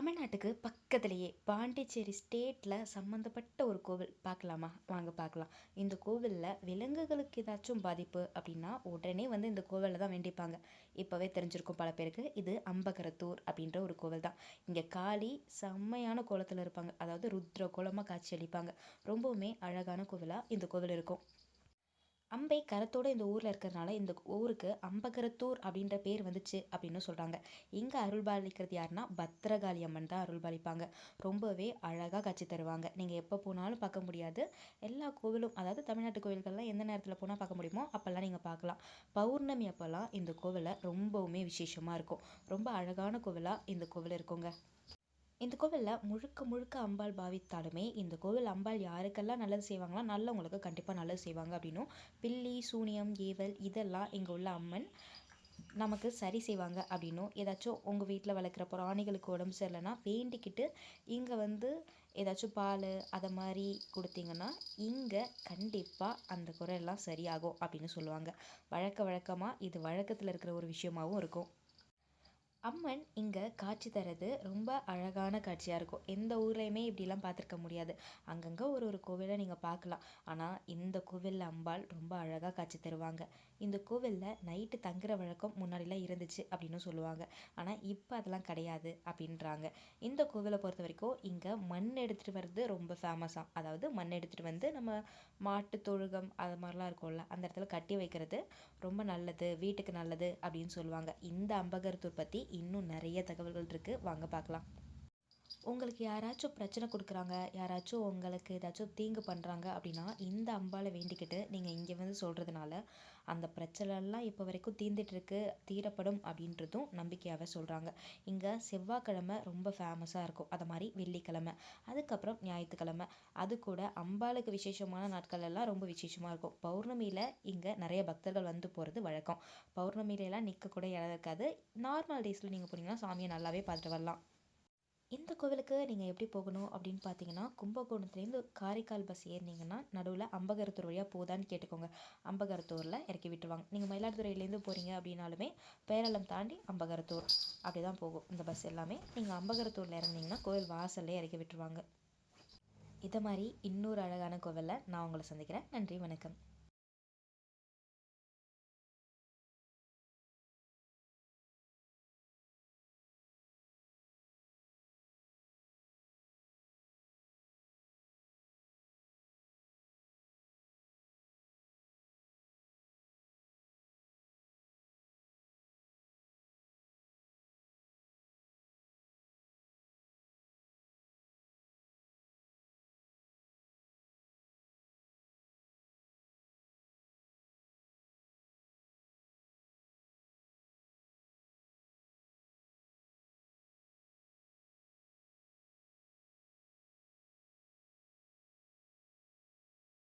தமிழ்நாட்டுக்கு பக்கத்துலேயே பாண்டிச்சேரி ஸ்டேட்டில் சம்மந்தப்பட்ட ஒரு கோவில் பார்க்கலாமா? வாங்க பார்க்கலாம். இந்த கோவிலில் விலங்குகளுக்கு ஏதாச்சும் பாதிப்பு அப்படின்னா உடனே வந்து இந்த கோவிலில் தான் வேண்டிப்பாங்க. இப்போவே தெரிஞ்சிருக்கும் பல பேருக்கு. இது அம்பகரத்தூர் அப்படின்ற ஒரு கோவில் தான். இங்கே காளி செம்மையான கோலத்தில் இருப்பாங்க. அதாவது ருத்ர கோலமாக காட்சி அளிப்பாங்க. ரொம்பவுமே அழகான கோவிலாக இந்த கோவில் இருக்கும். அம்பை கரத்தோட இந்த ஊரில் இருக்கிறதுனால இந்த ஊருக்கு அம்பகரத்தூர் அப்படின்ற பேர் வந்துச்சு அப்படின்னு சொல்கிறாங்க இங்கே அருள்பாலிக்கிறது யாருன்னா பத்திரகாளி அம்மன் தான் அருள்பாலிப்பாங்க. ரொம்பவே அழகாக காட்சி தருவாங்க. நீங்கள் எப்போ போனாலும் பார்க்க முடியாது. எல்லா கோவிலும் அதாவது தமிழ்நாட்டு கோவில்கள்லாம் எந்த நேரத்தில் போனால் பார்க்க முடியுமோ அப்போல்லாம் நீங்கள் பார்க்கலாம். பௌர்ணமி அப்போல்லாம் இந்த கோவிலை ரொம்பவுமே விசேஷமாக இருக்கும். ரொம்ப அழகான கோவிலாக இந்த கோவில் இருக்குங்க. இந்த கோவிலில் முழுக்க முழுக்க அம்பாள் பாவித்தாலுமே இந்த கோவில் அம்பாள் யாருக்கெல்லாம் நல்லது செய்வாங்களோ நல்லவங்களுக்கு கண்டிப்பாக நல்லது செய்வாங்க அப்படின்னும் பில்லி சூனியம் ஏவல் இதெல்லாம் இங்கே உள்ள அம்மன் நமக்கு சரி செய்வாங்க அப்படின்னும். ஏதாச்சும் உங்கள் வீட்டில் வளர்க்குற பிராணிகளுக்கு உடம்பு சரியில்லைன்னா வேண்டிக்கிட்டு இங்கே வந்து ஏதாச்சும் பால் அதை மாதிரி கொடுத்தீங்கன்னா இங்கே கண்டிப்பாக அந்த குறையெல்லாம் சரியாகும் அப்படின்னு சொல்லுவாங்க. வழக்க வழக்கமாக இது வழக்கத்தில் இருக்கிற ஒரு விஷயமாகவும் இருக்கும். அம்மன் இங்கே காட்சி தரது ரொம்ப அழகான காட்சியாக இருக்கும். எந்த ஊர்லேயுமே இப்படிலாம் பார்த்துருக்க முடியாது. அங்கங்கே ஒரு ஒரு கோவிலை நீங்கள் பார்க்கலாம். ஆனால் இந்த கோவிலில் அம்பாள் ரொம்ப அழகாக காட்சி தருவாங்க. இந்த கோவிலில் நைட்டு தங்குற வழக்கம் முன்னாடிலாம் இருந்துச்சு அப்படின்னு சொல்லுவாங்க. ஆனால் இப்போ அதெல்லாம் கிடையாது அப்படின்றாங்க. இந்த கோவிலை பொறுத்த வரைக்கும் இங்கே மண் எடுத்துகிட்டு வர்றது ரொம்ப ஃபேமஸாக அதாவது மண் எடுத்துகிட்டு வந்து நம்ம மாட்டு தொழுகம் அது மாதிரிலாம் இருக்கும்ல அந்த இடத்துல கட்டி வைக்கிறது ரொம்ப நல்லது வீட்டுக்கு நல்லது அப்படின்னு சொல்லுவாங்க. இந்த அம்பகரத்தூர் பற்றி இன்னும் நிறைய தகவல்கள் இருக்குது வாங்க பார்க்கலாம். உங்களுக்கு யாராச்சும் பிரச்சனை கொடுக்குறாங்க யாராச்சும் உங்களுக்கு ஏதாச்சும் தீங்கு பண்ணுறாங்க அப்படின்னா இந்த அம்பாவை வேண்டிக்கிட்டு நீங்கள் இங்கே வந்து சொல்கிறதுனால அந்த பிரச்சனைலாம் இப்போ வரைக்கும் தீர்ந்துட்டுருக்கு தீரப்படும் அப்படின்றதும் நம்பிக்கையாகவே சொல்கிறாங்க இங்கே செவ்வாய்க்கிழமை ரொம்ப ஃபேமஸாக இருக்கும். அது மாதிரி வெள்ளிக்கிழமை. அதுக்கப்புறம் ஞாயிற்றுக்கிழமை. அது கூட அம்பாளுக்கு விசேஷமான நாட்கள் எல்லாம் ரொம்ப விசேஷமாக இருக்கும். பௌர்ணமியில் இங்கே நிறைய பக்தர்கள் வந்து போகிறது வழக்கம். பௌர்ணமியிலலாம் நிற்கக்கூட இடம் இருக்காது. நார்மல் டேஸில் நீங்கள் போனீங்கன்னா சாமியை நல்லாவே பார்த்துட்டு வரலாம். இந்த கோவிலுக்கு நீங்கள் எப்படி போகணும் அப்படின்னு பார்த்தீங்கன்னா கும்பகோணத்துலேருந்து காரைக்கால் பஸ் ஏறினீங்கன்னா நடுவில் அம்பகரத்தூர் வழியாக போதான்னு கேட்டுக்கோங்க. அம்பகரத்தூரில் இறக்கி விட்டுருவாங்க. நீங்கள் மயிலாடுதுறையிலேருந்து போகிறீங்க அப்படின்னாலுமே பேரளம் தாண்டி அம்பகரத்தூர். அப்படி தான் போகும். இந்த பஸ் எல்லாமே நீங்கள் அம்பகரத்தூரில் இறங்குனீங்கன்னா கோவில் வாசல்லே இறக்கி விட்டுருவாங்க. இதை மாதிரி இன்னொரு அழகான கோவிலில் நான் உங்களை சந்திக்கிறேன். நன்றி வணக்கம்.